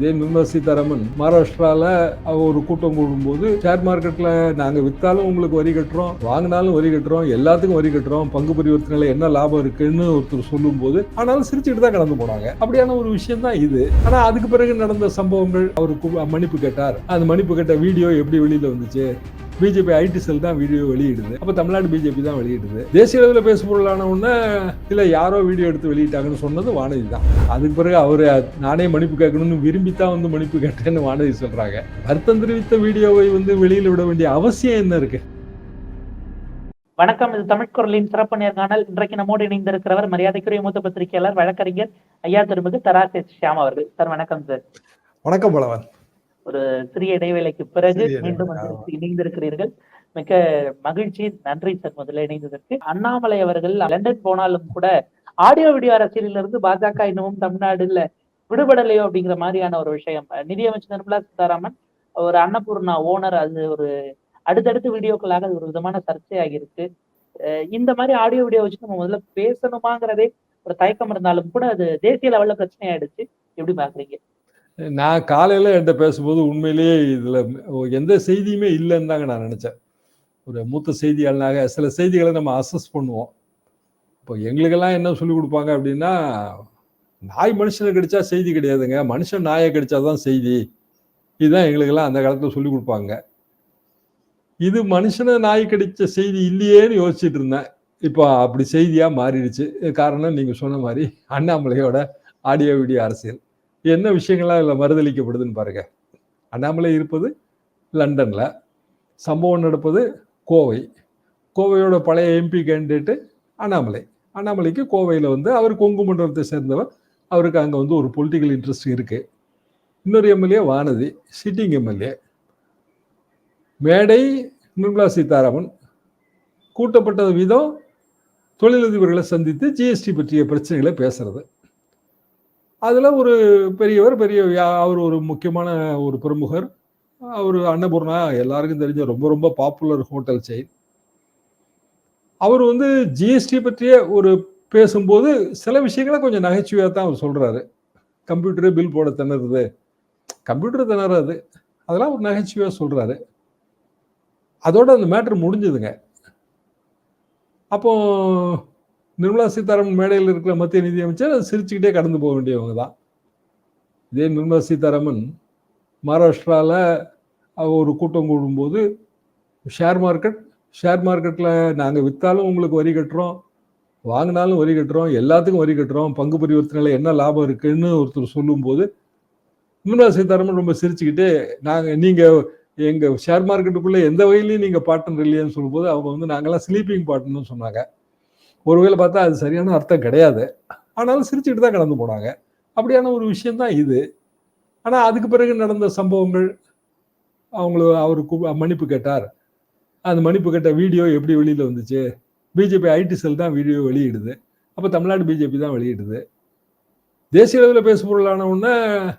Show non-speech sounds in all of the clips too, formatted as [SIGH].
இதே நிர்மலா சீதாராமன் மகாராஷ்டிரால ஒரு கூட்டம் கூடும்போது ஷேர் மார்க்கெட்ல நாங்க வித்தாலும் உங்களுக்கு வரி கட்டுறோம் வாங்கினாலும் வரி கட்டுறோம் எல்லாத்துக்கும் வரி கட்டுறோம் பங்கு பரிவர்த்தனையில என்ன லாபம் இருக்குன்னு ஒருத்தர் சொல்லும்போது ஆனாலும் சிரிச்சுட்டு தான் கடந்து போனாங்க. அப்படியான ஒரு விஷயம் தான் இது. ஆனா அதுக்கு பிறகு நடந்த சம்பவங்கள் அவருக்கு மன்னிப்பு கேட்டார். அந்த மன்னிப்பு கேட்ட வீடியோ எப்படி வெளியில வந்துச்சு? பிஜேபி ஐடி செல் தான் வீடியோ வெளியிடுது. அப்ப தமிழ்நாடு பிஜேபி தான் வெளியிடுது. தேசிய அளவில் பேசு பொருளான உடனே இல்ல யாரோ வீடியோ எடுத்து வெளியிட்டாங்கன்னு சொன்னது வானதி தான். அதுக்கு பிறகு அவர் நானே மன்னிப்பு கேட்கணும்னு விரும்பி தான் வந்து மன்னிப்பு கேட்டேன்னு வானதி சொல்றாங்க. வருத்தம் தெரிவித்த வீடியோவை வந்து வெளியில விட வேண்டிய அவசியம் என்ன இருக்கு? வணக்கம் இது தமிழ் குரலின் சிறப்பு நேர்காணல் இன்றைக்கு நம்மோடு இணைந்திருக்கிறவர் மரியாதைக்குரிய மூத்த பத்திரிகையாளர் வழக்கறிஞர் ஐயா திருமிகு தராசே ஷியாம் அவர்கள். சார் வணக்கம் சார். வணக்கம் பலவன். ஒரு சிறிய இடைவேளைக்கு பிறகு மீண்டும் இணைந்திருக்கிறீர்கள். மிக்க மகிழ்ச்சி நன்றி சார் முதல்ல இணைந்ததற்கு. அண்ணாமலை அவர்கள் லண்டன் போனாலும் கூட ஆடியோ வீடியோ அரசியலிலிருந்து பாஜக இன்னமும் தமிழ்நாடுல விடுபடலையோ அப்படிங்கிற மாதிரியான ஒரு விஷயம். நிதியமைச்சர் நிர்மலா சீதாராமன் ஒரு அன்னபூர்ணா ஓனர் அது ஒரு அடுத்தடுத்த வீடியோக்களாக அது ஒரு விதமான சர்ச்சையாகி இருக்கு இந்த மாதிரி ஆடியோ வீடியோ வச்சு நம்ம முதல்ல பேசணுமாங்கிறதே ஒரு தயக்கம் இருந்தாலும் கூட அது தேசிய லெவல்ல பிரச்சனை ஆயிடுச்சு எப்படி பாக்குறீங்க? நான் காலையில் என்கிட்ட பேசும்போது உண்மையிலேயே இதில் எந்த செய்தியுமே இல்லைன்னு தாங்க நான் நினச்சேன். ஒரு மூத்த செய்தியாளனாக சில செய்திகளை நம்ம அசஸ் பண்ணுவோம். இப்போ எங்களுக்கெல்லாம் என்ன சொல்லிக் கொடுப்பாங்க அப்படின்னா நாய் மனுஷனை கிடைச்சா செய்தி கிடையாதுங்க. மனுஷன் நாயை கடிச்சாதான் செய்தி. இதுதான் எங்களுக்கெல்லாம் அந்த காலத்தில் சொல்லிக் கொடுப்பாங்க. இது மனுஷனை நாய் கிடைச்ச செய்தி இல்லையேன்னு யோசிச்சுட்டு இருந்தேன். இப்போ அப்படி செய்தியாக மாறிடுச்சு. காரணம் நீங்கள் சொன்ன மாதிரி அண்ணாமலையோட ஆடியோ வீடியோ அரசியல். என்ன விஷயங்கள்லாம் இதில் மறுதளிக்கப்படுதுன்னு பாருங்க. அண்ணாமலை இருப்பது லண்டனில் சம்பவம் நடப்பது கோவை. கோவையோட பழைய எம்பி கேண்டிடேட்டு அண்ணாமலை. அண்ணாமலைக்கு கோவையில் வந்து அவர் கொங்கு மண்டலத்தை சேர்ந்தவர். அவருக்கு அங்கே வந்து ஒரு பொலிட்டிக்கல் இன்ட்ரெஸ்ட் இருக்குது இன்னொரு எம்எல்ஏ வானதி சிட்டிங் எம்எல்ஏ மேடை நிர்மலா சீதாராமன். கூட்டப்பட்ட விதம் தொழிலதிபர்களை சந்தித்து ஜிஎஸ்டி பற்றிய பிரச்சனைகளை பேசுறது. அதில் ஒரு பெரியவர் பெரிய அவர் ஒரு முக்கியமான ஒரு பிரமுகர். அவர் அன்னபூர்ணா எல்லாருக்கும் தெரிஞ்ச ரொம்ப ரொம்ப பாப்புலர் ஹோட்டல் செயின் அவர் வந்து ஜிஎஸ்டி பற்றிய ஒரு பேசும்போது சில விஷயங்களை கொஞ்சம் நகைச்சுவையாக தான் அவர் சொல்கிறாரு கம்ப்யூட்டரே பில் போட திணறுது. கம்ப்யூட்டர் திணறாது. அதெல்லாம் ஒரு நகைச்சுவையாக சொல்கிறாரு அதோட அந்த மேட்ரு முடிஞ்சதுங்க. அப்போ நிர்மலா சீதாராமன் மேடையில் இருக்கிற மத்திய நிதியமைச்சர் அதை சிரிச்சுக்கிட்டே கடந்து போக வேண்டியவங்க தான். இதே நிர்மலா சீதாராமன் மகாராஷ்டிராவில் அவ ஒரு கூட்டம் கூடும்போது ஷேர் மார்க்கெட் ஷேர் மார்க்கெட்டில் நாங்கள் விற்றாலும் உங்களுக்கு வரி கட்டுறோம் வாங்கினாலும் வரி கட்டுறோம் எல்லாத்துக்கும் வரி கட்டுறோம் பங்கு பரிவர்த்தனையில் என்ன லாபம் இருக்குன்னு ஒருத்தர் சொல்லும்போது நிர்மலா சீதாராமன் ரொம்ப சிரிச்சுக்கிட்டே நாங்கள் நீங்கள் எங்கள் ஷேர் மார்க்கெட்டுக்குள்ளே எந்த வகையிலையும் நீங்கள் பார்ட்னர் இல்லையான்னு சொல்லும்போது அவங்க வந்து நாங்கள்லாம் ஸ்லீப்பிங் பார்ட்னர்னு சொன்னாங்க. ஒருவேளை பார்த்தா அது சரியான அர்த்தம் கிடையாது. ஆனாலும் சிரிச்சுட்டு தான் கடந்து போனாங்க. அப்படியான ஒரு விஷயம் தான் இது. ஆனால் அதுக்கு பிறகு நடந்த சம்பவங்கள் அவங்கள அவர் கூ- மன்னிப்பு கேட்டார். அந்த மன்னிப்பு கேட்ட வீடியோ எப்படி வெளியில் வந்துச்சு? பிஜேபி ஐடி செல் தான் வீடியோ வெளியிடுது. அப்போ தமிழ்நாடு பிஜேபி தான் வெளியிடுது. தேசிய அளவில் பேசு பொருளான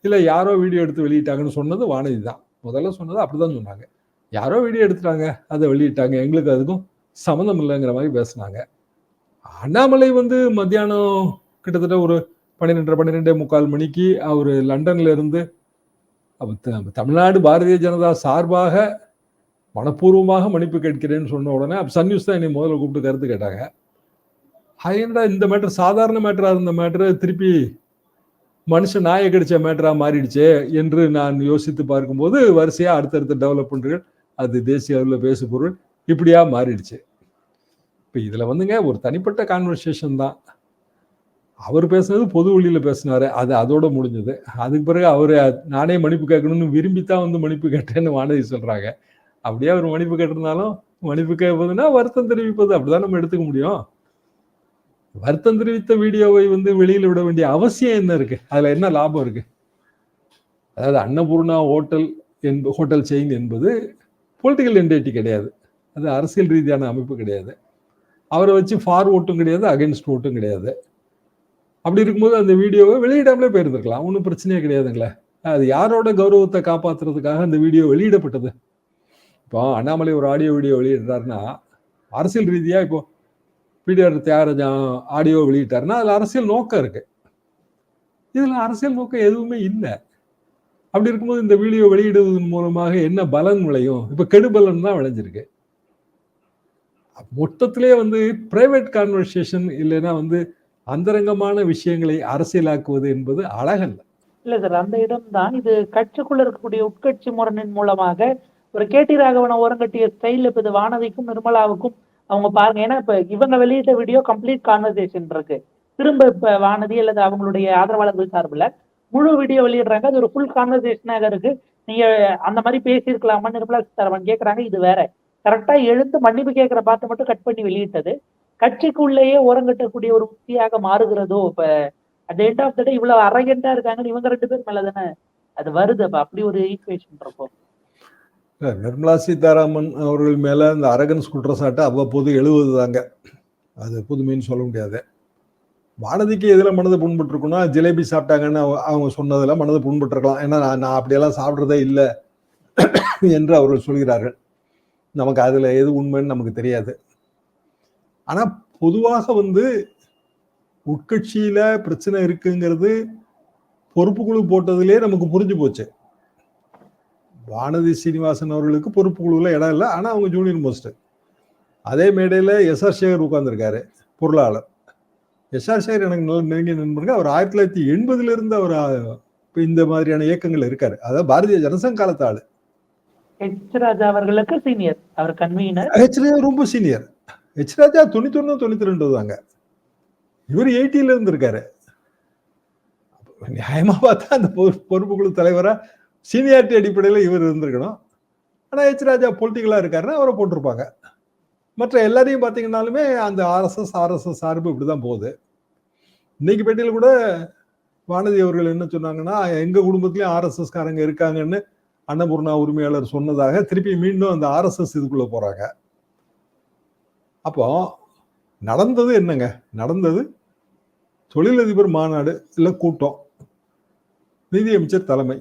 இல்லை யாரோ வீடியோ எடுத்து வெளியிட்டாங்கன்னு சொன்னது வானதி தான். முதல்ல சொன்னது அப்படிதான் சொன்னாங்க. யாரோ வீடியோ எடுத்துட்டாங்க அதை வெளியிட்டாங்க. எங்களுக்கு அதுக்கும் சம்மந்தம் இல்லைங்கிற மாதிரி பேசுனாங்க. அண்ணாமலை வந்து மத்தியானம் கிட்டத்தட்ட ஒரு பன்னிரெண்டரை பன்னிரெண்டே முக்கால் மணிக்கு அவர் லண்டன்ல இருந்து த- தமிழ்நாடு பாரதிய ஜனதா சார்பாக மனப்பூர்வமாக மன்னிப்பு கேட்கிறேன்னு சொன்ன உடனே அப்போ சன் நியூஸ் தான் என்னை முதல்ல கூப்பிட்டு கருத்து கேட்டாங்க. அது என்னடா இந்த மேட்டர் சாதாரண மேட்டராக இருந்த மேட்ரு திருப்பி மனுஷன் நாயை கடிச்ச மேட்டராக மாறிடுச்சே என்று நான் யோசித்து பார்க்கும்போது வரிசையாக அடுத்தடுத்த டெவலப்மெண்ட்டுகள் அது தேசிய அளவில் பேசு பொருள் இப்படியாக மாறிடுச்சு. இப்போ இதில் வந்துங்க ஒரு தனிப்பட்ட கான்வர்சேஷன் தான். அவர் பேசுனது பொது வழியில் பேசினார். அது அதோட முடிஞ்சது. அதுக்கு பிறகு அவர் நானே மன்னிப்பு கேட்கணும்னு விரும்பி தான் வந்து மன்னிப்பு கேட்டேன்னு வானதி சொல்கிறாங்க அப்படியே அவர் மன்னிப்பு கேட்டிருந்தாலும் மன்னிப்பு கேட்பதுன்னா வருத்தம் தெரிவிப்பது. அப்படிதான் நம்ம எடுத்துக்க முடியும். வருத்தம் தெரிவித்த வீடியோவை வந்து வெளியில் விட வேண்டிய அவசியம் என்ன இருக்கு? அதில் என்ன லாபம் இருக்கு? அதாவது அன்னபூர்ணா ஹோட்டல் என்ப ஹோட்டல் செயின் என்பது பொலிட்டிக்கல் என்டைட்டி கிடையாது. அது அரசியல் ரீதியான அமைப்பு கிடையாது. அவரை வச்சு ஃபார் ஓட்டும் கிடையாது அகைன்ஸ்ட் ஓட்டும் கிடையாது. அப்படி இருக்கும்போது அந்த வீடியோவை வெளியிடாமலே போயிருந்துருக்கலாம். ஒன்றும் பிரச்சனையே கிடையாதுங்களே. அது யாரோட கௌரவத்தை காப்பாற்றுறதுக்காக அந்த வீடியோ வெளியிடப்பட்டது? இப்போ அண்ணாமலை ஒரு ஆடியோ வீடியோ வெளியிடுறாருன்னா அரசியல் ரீதியாக இப்போ பிடிஆர் தியாகராஜா ஆடியோ வெளியிட்டாருன்னா அதில் அரசியல் நோக்கம் இருக்கு. இதில் அரசியல் நோக்கம் எதுவுமே இல்லை. அப்படி இருக்கும்போது இந்த வீடியோ வெளியிடுவதன் மூலமாக என்ன பலன் விளையும்? இப்போ கெடுபலன் தான் விளைஞ்சிருக்கு. மொத்தத்திலே வந்து பிரைவேட் கான்வர்சேஷன் இல்லைன்னா வந்து அந்தரங்கமான விஷயங்களை அரசியலாக்குவது என்பது அழகல்ல. இல்ல சார் அந்த இடம் தான் இது கட்சிக்குள்ள இருக்கக்கூடிய உட்கட்சி முரணின் மூலமாக ஒரு கேடி ராகவனை ஓரங்கட்டிய ஸ்டைல் இப்ப இது வானதிக்கும் நிர்மலாவுக்கும் அவங்க பாருங்க. ஏன்னா இப்ப இவங்க வெளியிட்ட வீடியோ கம்ப்ளீட் கான்வர்சேஷன் இருக்கு. திரும்ப இப்ப வானதி அல்லது அவங்களுடைய ஆதரவாளர்கள் சார்பில் முழு வீடியோ வெளியிடுறாங்க. அது ஒரு ஃபுல் கான்வர்சேஷனாக இருக்கு. நீங்க அந்த மாதிரி பேசியிருக்கலாமா நிர்மலா சீதாராமன் கேட்கறாங்க இது வேற. கரெக்டா எழுத்து மன்னிப்பு கேட்கிற பார்த்து மட்டும் கட் பண்ணி வெளியிட்டது. கட்சிக்குள்ளேயே ஓரங்கட்டக்கூடிய ஒரு உத்தியாக மாறுகிறதோ இப்ப at end of the day இவ்வளவு அரகண்டா இருக்காங்கன்னு இவங்க ரெண்டு பேர் மேல தானே அது வருது. அப்ப அப்படி ஒரு ஈக்குவேஷன் இருக்கும். நிர்மலா சீதாராமன் அவர்கள் மேல இந்த அரகன்ஸ் குற்றச்சாட்டு அவ்வப்போது எழுவது தாங்க அது புதுமைன்னு சொல்ல முடியாது. வானதிக்கு எதில் மனது புண்பட்டுருக்குன்னா ஜிலேபி சாப்பிட்டாங்கன்னு அவங்க- அவங்க மனது புண்பட்டுருக்கலாம். ஏன்னா நான் நான் அப்படியெல்லாம் சாப்பிட்றதே இல்லை [COUGHS] என்று அவர்கள் சொல்கிறார்கள். நமக்கு அதில் எது உண்மைன்னு நமக்கு தெரியாது. ஆனால் பொதுவாக வந்து உட்கட்சியில் பிரச்சனை இருக்குங்கிறது பொறுப்பு குழு போட்டதுலேயே நமக்கு புரிஞ்சு போச்சு. வானதி சீனிவாசன் அவர்களுக்கு பொறுப்பு குழுவில் இடம் இல்லை. ஆனால் அவங்க ஜூனியர் மோஸ்ட் அதே மேடையில் எஸ்ஆர் சேகர் உட்கார்ந்திருக்காரு பொருளாளர். எஸ்ஆர் சேகர் எனக்கு நல்ல நெருங்கிய நண்பர்கள் அவர் ஆயிரத்தி தொள்ளாயிரத்தி எண்பதுலேருந்து அவர் இந்த மாதிரியான இயக்கங்கள் இருக்கார். அதாவது பாரதிய ஜனசங்க காலத்து ஹெச் ராஜா அவர்களுக்கு சீனியர் அவர் கன்வீனர் ஹெச் ராஜா ரொம்ப சீனியர் ஹெச் ராஜா தொண்ணூத்தொன்னு தொண்ணூத்தி ரெண்டு தாங்க. இவர் எயிட்டில இருந்திருக்காரு. நியாயமா பார்த்தா அந்த பொறுப்பு குழு தலைவரா சீனியாரிட்டி அடிப்படையில் இவர் இருந்திருக்கணும். ஆனா ஹெச் ராஜா பொலிட்டிக்கலா இருக்காருன்னா அவரை போட்டிருப்பாங்க. மற்ற எல்லாரையும் பார்த்தீங்கன்னாலுமே அந்த ஆர்எஸ்எஸ் ஆர்எஸ்எஸ் சார்பு இப்படிதான் போகுது. இன்னைக்கு பேட்டியில் கூட வானதி அவர்கள் என்ன சொன்னாங்கன்னா எங்க குடும்பத்துலேயும் ஆர்எஸ்எஸ்காரங்க இருக்காங்கன்னு அன்னபூர்ணா உரிமையாளர் சொன்னதாக திருப்பி மீண்டும் அந்த ஆர்எஸ்எஸ் இதுக்குள்ளே போகிறாங்க அப்போ நடந்தது என்னங்க? நடந்தது தொழிலதிபர் மாநாடு இல்லை கூட்டம். நிதியமைச்சர் தலைமை.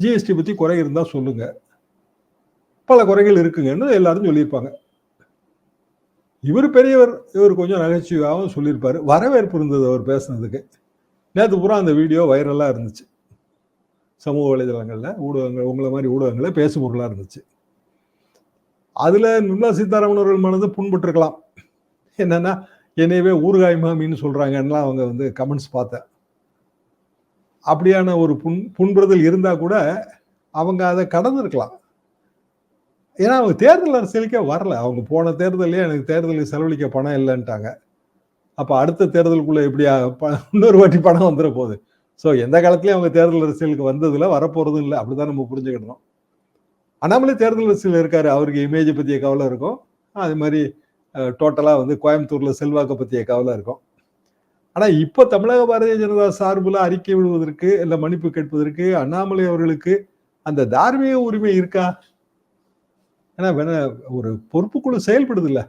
ஜிஎஸ்டி பற்றி குறை இருந்தால் சொல்லுங்க. பல குறைகள் இருக்குங்கன்னு எல்லாரும் சொல்லியிருப்பாங்க. இவர் பெரியவர் இவர் கொஞ்சம் நகைச்சுவாகவும் சொல்லியிருப்பார். வரவேற்பு இருந்தது அவர் பேசுனதுக்கு. நேற்று பூரா அந்த வீடியோ வைரலாக இருந்துச்சு. சமூக வலைதளங்களில் ஊடகங்கள் உங்களை மாதிரி ஊடகங்களில் பேசு பொருளாக இருந்துச்சு. அதில் நிர்மலா சீதாராமன் அவர்கள் மனது புண்பட்டிருக்கலாம். என்னென்னா என்னையவே ஊறுகாய் மாமின்னு சொல்கிறாங்கன்னா அவங்க வந்து கமெண்ட்ஸ் பார்த்தேன். அப்படியான ஒரு புண் புண்புறுதல் இருந்தால் கூட அவங்க அதை கடந்திருக்கலாம் ஏன்னா அவங்க தேர்தல் அரசியலுக்கே வரல. அவங்க போன தேர்தலே எனக்கு தேர்தலில் செலவழிக்க பணம் இல்லைன்ட்டாங்க. அப்போ அடுத்த தேர்தலுக்குள்ளே எப்படியா ப- இன்னொரு வாட்டி பணம் வந்துட போகுது. ஸோ எந்த காலத்துலேயும் அவங்க தேர்தல் அரசியலுக்கு வந்ததுல வரப்போகிறதும் இல்லை. அப்படிதான் நம்ம புரிஞ்சுக்கிடணும். அண்ணாமலை தேர்தல் அரசியல் இருக்கார். அவருக்கு இமேஜை பற்றிய கவலை இருக்கும். அது மாதிரி டோட்டலாக வந்து கோயம்புத்தூரில் செல்வாக்கை பற்றிய கவலை இருக்கும். ஆனால் இப்போ தமிழக பாரதிய ஜனதா சார்பில் அறிக்கை விடுவதற்கு இல்லை மன்னிப்பு கேட்பதற்கு அண்ணாமலை அவர்களுக்கு அந்த தார்மீக உரிமை இருக்கா? ஏன்னா வேணா ஒரு பொறுப்புக்குழு செயல்படுதில்ல.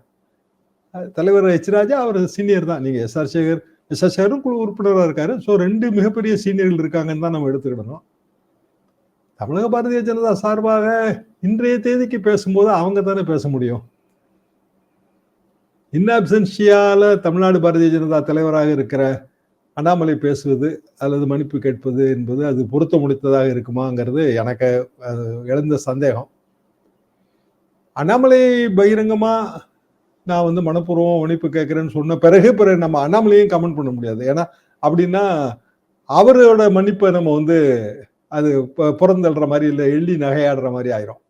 தலைவர் எச். ராஜா அவர் சீனியர் தான். நீங்கள் எஸ். ஆர். சேகர் எஸ் குழு உறுப்பினராக இருக்காரு. ஸோ ரெண்டு மிகப்பெரிய சீனியர்கள் இருக்காங்கன்னு தான் நம்ம எடுத்துக்கிடணும். தமிழக பாரதிய ஜனதா சார்பாக இன்றைய தேதிக்கு பேசும்போது அவங்க தானே பேச முடியும். இன்ஆப்சன்ஷியால தமிழ்நாடு பாரதிய ஜனதா தலைவராக இருக்கிற அண்ணாமலை பேசுவது அல்லது மன்னிப்பு கேட்பது என்பது அது பொருத்த முடித்ததாக இருக்குமாங்கிறது எனக்கு எழுந்த சந்தேகம். அண்ணாமலை பகிரங்கமாக நான் வந்து மனப்பூர்வம் மன்னிப்பு கேட்குறேன்னு சொன்ன பிறகு பிறகு நம்ம அண்ணாமலையும் கமெண்ட் பண்ண முடியாது. ஏன்னா அப்படின்னா அவரோட மன்னிப்பை நம்ம வந்து அது புறந்தள்ளுற மாதிரி இல்லை எள்ளி நகையாடுற மாதிரி ஆயிரும்.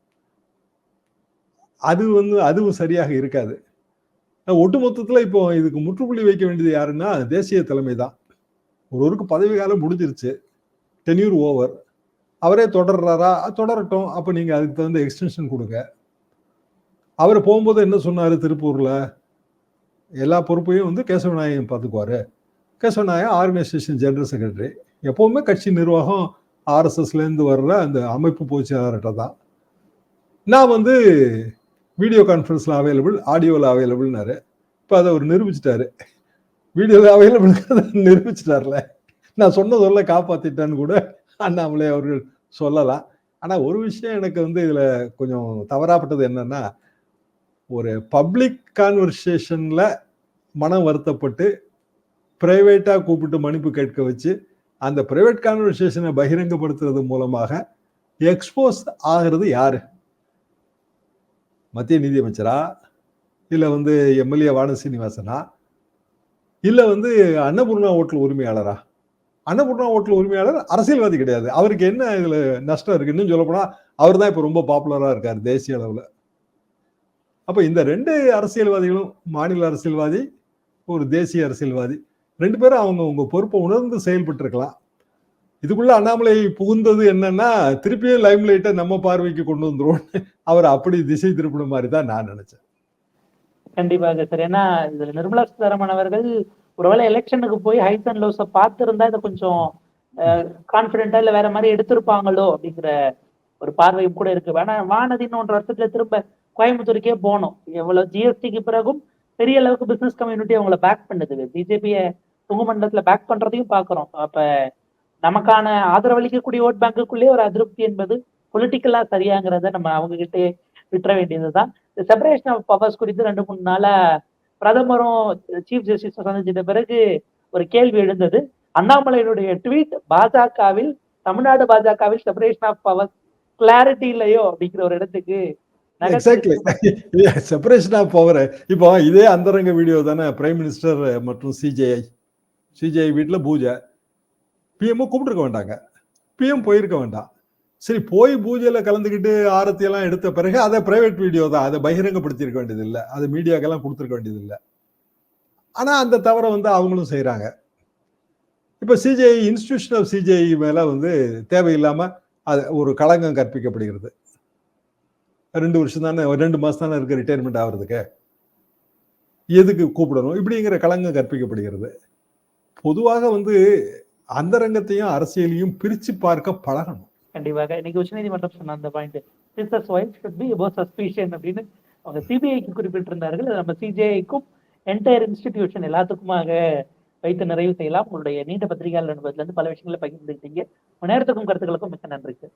அது வந்து அதுவும் சரியாக இருக்காது. ஒட்டுமொத்தத்தில் இப்போ இதுக்கு முற்றுப்புள்ளி வைக்க வேண்டியது யாருன்னா தேசிய தலைமை தான். ஒருவருக்கு பதவி காலம் முடிஞ்சிருச்சு. டென்யூர் ஓவர் அவரே தொடர்றாரா? தொடரட்டும். அப்போ நீங்கள் அதுக்கு தகுந்த எக்ஸ்டென்ஷன் கொடுங்க. அவர் போகும்போது என்ன சொன்னார் திருப்பூரில்? எல்லா பொறுப்பையும் வந்து கேசவநாயகம் பார்த்துக்குவார் கேசவநாயகம் ஆர்கனைசேஷன் ஜெனரல் செக்ரட்டரி. எப்போவுமே கட்சி நிர்வாகம் ஆர்எஸ்எஸ்லேருந்து வர்ற அந்த அமைப்பு பொதுச்செயலாளர்கிட்ட தான். நான் வந்து வீடியோ கான்ஃபரன்ஸில் அவைலபிள் ஆடியோவில் அவைலபிள்னாரு இப்போ அதை அவர் நிரூபிச்சிட்டாரு. வீடியோவில் அவைலபிள் நிரூபிச்சிட்டார்ல. நான் சொன்னதொல்ல காப்பாற்றிட்டேன்னு கூட அண்ணாமலை அவர்கள் சொல்லலாம். ஆனால் ஒரு விஷயம் எனக்கு வந்து இதில் கொஞ்சம் தவறாப்பட்டது என்னென்னா ஒரு பப்ளிக் கான்வர்சேஷனில் மனம் வருத்தப்பட்டு ப்ரைவேட்டாக கூப்பிட்டு மன்னிப்பு கேட்க வச்சு அந்த பிரைவேட் கான்வர்சேஷனை பகிரங்கப்படுத்துறது மூலமாக எக்ஸ்போஸ் ஆகிறது யாரு? மத்திய நிதியமைச்சரா? இல்ல வந்து எம்எல்ஏ வான சீனிவாசனா? இல்ல வந்து அன்னபூர்ணா ஓட்டல் உரிமையாளரா? அன்னபூர்ணா ஓட்டல் உரிமையாளர் அரசியல்வாதி கிடையாது. அவருக்கு என்ன இதுல நஷ்டம் இருக்குன்னு இன்னும் சொல்ல போனா அவர் தான் இப்ப ரொம்ப பாப்புலரா இருக்காரு தேசிய அளவில். அப்போ இந்த ரெண்டு அரசியல்வாதிகளும் மாநில அரசியல்வாதி ஒரு தேசிய அரசியல்வாதி. ரெண்டு பேரும் அவங்க உங்க பொறுப்பை உணர்ந்து செயல்பட்டு இருக்கலாம் இதுக்குள்ள அண்ணாமலை புகுந்தது என்னன்னா திருப்பியும் லைம் லைட்டை நம்ம பார்வைக்கு கொண்டு வந்துருவோம்னு அவர் அப்படி திசை திருப்பின மாதிரி தான் நான் நினைச்சேன். கண்டிப்பாக சார். ஏன்னா இதுல நிர்மலா சீதாராமன் அவர்கள் ஒருவேளை எலெக்ஷனுக்கு போய் ஹைஸ் அண்ட் லோஸை பார்த்திருந்தா இதை கொஞ்சம் கான்பிடென்டா இல்ல வேற மாதிரி எடுத்திருப்பாங்களோ அப்படிங்கிற ஒரு பார்வையும் கூட இருக்கு. வேணா வானதின்னு ஒன்று வருஷத்துல திரும்ப கோயம்புத்தூருக்கே போனோம். எவ்வளவு ஜிஎஸ்டிக்கு பிறகும் பெரிய அளவுக்கு பிசினஸ் கம்யூனிட்டி அவங்கள பேக் பண்ணுது. பிஜேபியை துங்குமண்டலத்துல பேக் பண்றதையும் பாக்குறோம். அப்ப நமக்கான ஆதரவளிக்கக்கூடிய ஓட் பேங்குக்குள்ளேயே ஒரு அதிருப்தி என்பது பொலிட்டிக்கலா சரியாங்கிறத நம்ம அவங்க கிட்டே விட்டுற வேண்டியதுதான். செப்பரேஷன் ஆஃப் பவர்ஸ் குறித்து ரெண்டு மூணு நாளா பிரதமரும் சீஃப் ஜஸ்டிஸ் சந்திச்சிட்ட பிறகு ஒரு கேள்வி எழுந்தது. அண்ணாமலையினுடைய ட்வீட் பாஜகவில் தமிழ்நாடு பாஜகவில் செப்பரேஷன் ஆஃப் பவர்ஸ் கிளாரிட்டி இல்லையோ அப்படிங்கிற ஒரு இடத்துக்கு எக்ஸாக்ட்லி செப்பரேஷன் ஆஃப் பவர் இப்போ இதே அந்தரங்க வீடியோ தானே பிரைம் மினிஸ்டர் மற்றும் சிஜேஐ சிஜேஐ வீட்டில் பூஜை. பிஎம்ஓ கூப்பிட்டுருக்க வேண்டாங்க பிஎம் போயிருக்க வேண்டாம். சரி போய் பூஜையில் கலந்துக்கிட்டு ஆரத்தி எல்லாம் எடுத்த பிறகு அதை பிரைவேட் வீடியோ தான். அதை பகிரங்கப்படுத்தியிருக்க வேண்டியது இல்லை அது மீடியாக்கெல்லாம் கொடுத்துருக்க வேண்டியது இல்லை ஆனால் அந்த தவறை வந்து அவங்களும் செய்கிறாங்க இப்போ சிஜேஐ இன்ஸ்டிடியூஷன் ஆஃப் சிஜேஐ மேலே வந்து தேவையில்லாமல் அது ஒரு களங்கம் கற்பிக்கப்படுகிறது. ரெண்டு வருஷம் தானே ரெண்டு மாசம் தானே இருக்கு ரிட்டையர்மெண்ட் ஆகிறதுக்கு. எதுக்கு கூப்பிடணும்? இப்படிங்கிற கலங்கம் கற்பிக்கப்படுகிறது. பொதுவாக வந்து அந்தரங்கத்தையும் அரசியலையும் பிரிச்சு பார்க்க பழகணும். கண்டிப்பாக. இன்னைக்கு உச்சநீதிமன்றம் சொன்ன அந்த point sisters wife should be above suspicion அப்படின்னு அவங்க சிபிஐக்கு குறிப்பிட்டிருந்தார்கள். நம்ம சிஜேஐக்கும் என்டையர் இன்ஸ்டிடியூஷன் எல்லாத்துக்குமாக வைத்து நிறைவு செய்யலாம். உங்களுடைய நீண்ட பத்திரிகையாளர் அனுபவத்திலிருந்து பல விஷயங்களை பகிர்ந்துக்கிட்டீங்க நேரத்துக்கும் கருத்துக்களுக்கும் மிக்க நன்றி. சார்